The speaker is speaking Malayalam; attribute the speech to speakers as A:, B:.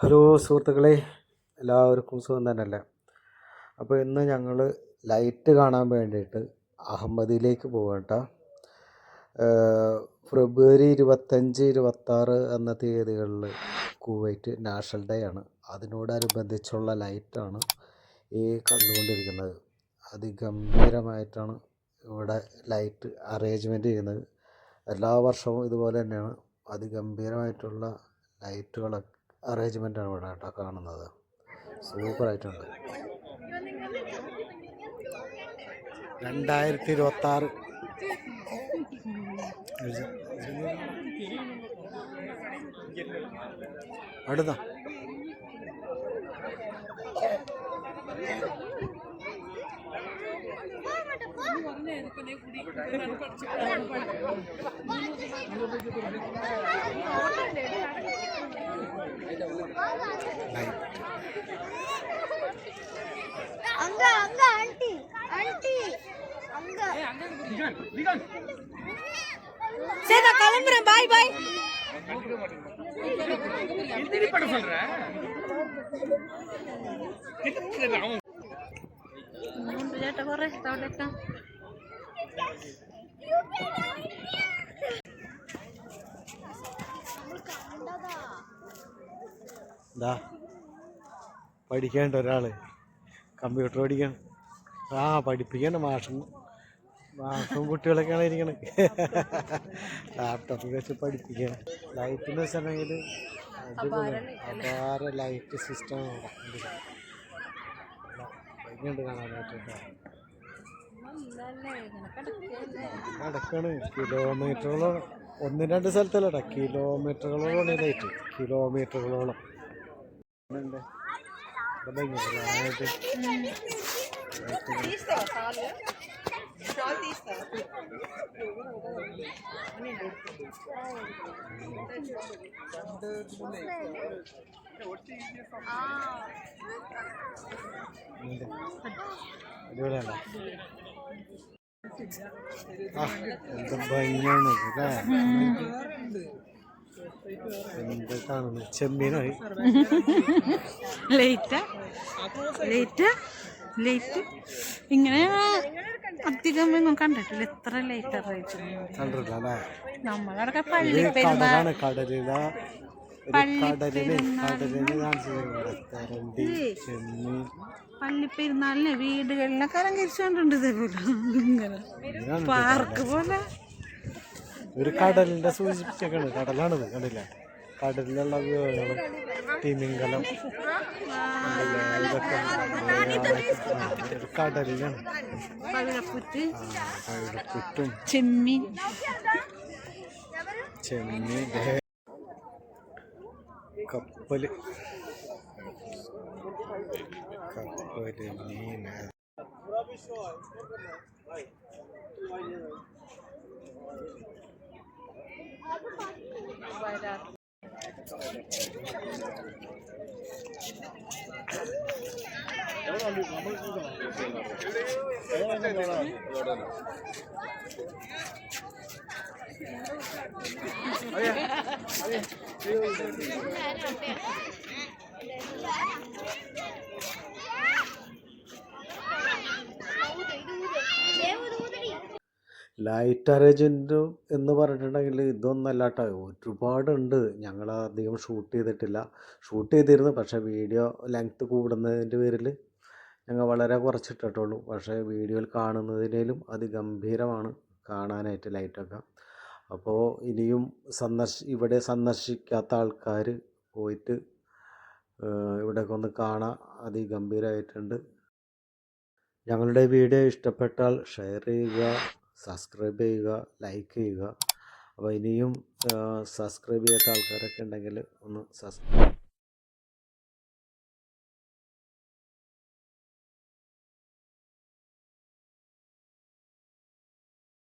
A: ഹലോ സുഹൃത്തുക്കളെ എല്ലാവർക്കും സുഖം തന്നെയല്ലേ? അപ്പോൾ ഇന്ന് ഞങ്ങൾ ലൈറ്റ് കാണാൻ വേണ്ടിയിട്ട് അഹമ്മദിയിലേക്ക് പോകട്ടോ ഫെബ്രുവരി ഇരുപത്തഞ്ച് ഇരുപത്താറ് എന്ന തീയതികളിൽ കുവൈറ്റ് നാഷണൽ ഡേ ആണ്. അതിനോടനുബന്ധിച്ചുള്ള ലൈറ്റാണ് ഈ കണ്ടുകൊണ്ടിരിക്കുന്നത്. അതിഗംഭീരമായിട്ടാണ് ഇവിടെ ലൈറ്റ് അറേഞ്ച്മെന്റ് ചെയ്യുന്നത്. എല്ലാ വർഷവും ഇതുപോലെ തന്നെയാണ്. അതിഗംഭീരമായിട്ടുള്ള ലൈറ്റുകൾ അറേഞ്ച്മെന്റാണ് ഇവിടെ കേട്ടോ കാണുന്നത്. സൂപ്പറായിട്ടുണ്ട്. രണ്ടായിരത്തി ഇരുപത്താറ് അടുത്ത.
B: அங்க அங்க ஆண்டி ஆண்டி அங்க சரி நான் கிளம்புறேன் பாய் பாய் மூன்று ஜாட்டை குறை
A: தவட்டத்தான் പഠിക്കേണ്ട ഒരാൾ കമ്പ്യൂട്ടർ പഠിക്കണം. ആ പഠിപ്പിക്കണ്ട മാഷും മാഷും കുട്ടികളൊക്കെയാണ് ഇരിക്കണത് ലാപ്ടോപ്പ് വെച്ച് പഠിപ്പിക്കുക ലൈറ്റ് എന്ന് വെച്ചിട്ടുണ്ടെങ്കിൽ അപാര ലൈറ്റ് സിസ്റ്റം ഭംഗിയുണ്ട് കാണാനായിട്ട്. കേട്ടോ. നടക്കാണ്. കിലോമീറ്ററുകളോളം ഒന്ന് രണ്ട് സ്ഥലത്തല്ലട. കിലോമീറ്ററുകളോളം ഇതായിട്ട്. കിലോമീറ്ററുകളോളം. ഉണ്ട്. എന്ത് ഭംഗിയാണ് അല്ലേ? എന്ത് കാണുന്നു? ചെമ്മീനായി.
C: ലേറ്റ് ലേറ്റ് ലേറ്റ് ഇങ്ങനെ അധികം ഒന്നും കണ്ടിട്ടില്ല. എത്ര ലേറ്റ്
A: കണ്ടിട്ടില്ല
C: നമ്മളവിടെ പള്ളി പെരുന്നാൾ
A: കടലില. ഒരു കടലിന് കടലിന് കാണിച്ചു തരുന്നത് തരണ്ടി ചെമ്മീൻ.
C: പള്ളി പെരുന്നാളിന് വീടുകളിലൊക്കെ അലങ്കരിച്ചോണ്ടിണ്ട് ഇതേപോലെ. ഇങ്ങനെ പാർക്ക് പോലെ.
A: ഒരു കടലിന്റെ സൂചിപ്പിച്ചൊക്കെയാണ് കടലാണിത് കണ്ടില്ല? കടലിലുള്ള വിഭവങ്ങളും തിമിംഗലം? ഇതൊക്കെ കടലിലാണ്. പഴുടപ്പിട്ടും
C: ചെമ്മീൻ.
A: ചെമ്മീൻ. ദേ. കപ്പല് കപ്പല് മീൻ ലൈറ്റ് അറേഞ്ച്മെന്റ് എന്ന് പറഞ്ഞിട്ടുണ്ടെങ്കിൽ ഇതൊന്നല്ല കേട്ടോ ഒരുപാടുണ്ട്. ഞങ്ങൾ അധികം ഷൂട്ട് ചെയ്തിട്ടില്ല. ഷൂട്ട് ചെയ്തിരുന്നു. പക്ഷേ വീഡിയോ ലെങ്ത്ത് കൂടുന്നതിന്റെ പേരിൽ ഞങ്ങൾ വളരെ കുറച്ചിട്ടിട്ടുള്ളൂ. പക്ഷേ വീഡിയോയിൽ കാണുന്നതിനേലും അതിഗംഭീരമാണ് കാണാനായിട്ട് ലൈറ്റൊക്കെ അപ്പോൾ ഇനിയും സന്ദർശ ഇവിടെ സന്ദർശിക്കാത്ത ആൾക്കാർ പോയിട്ട് ഇവിടെയൊക്കെ ഒന്ന് കാണാൻ അതിഗംഭീരമായിട്ടുണ്ട് ഞങ്ങളുടെ വീഡിയോ ഇഷ്ടപ്പെട്ടാൽ ഷെയർ ചെയ്യുക സബ്സ്ക്രൈബ് ചെയ്യുക ലൈക്ക് ചെയ്യുക. അപ്പോൾ ഇനിയും സബ്സ്ക്രൈബ് ചെയ്യാത്ത ആൾക്കാരൊക്കെ ഉണ്ടെങ്കിൽ ഒന്ന് സബ്സ്ക്രൈബ്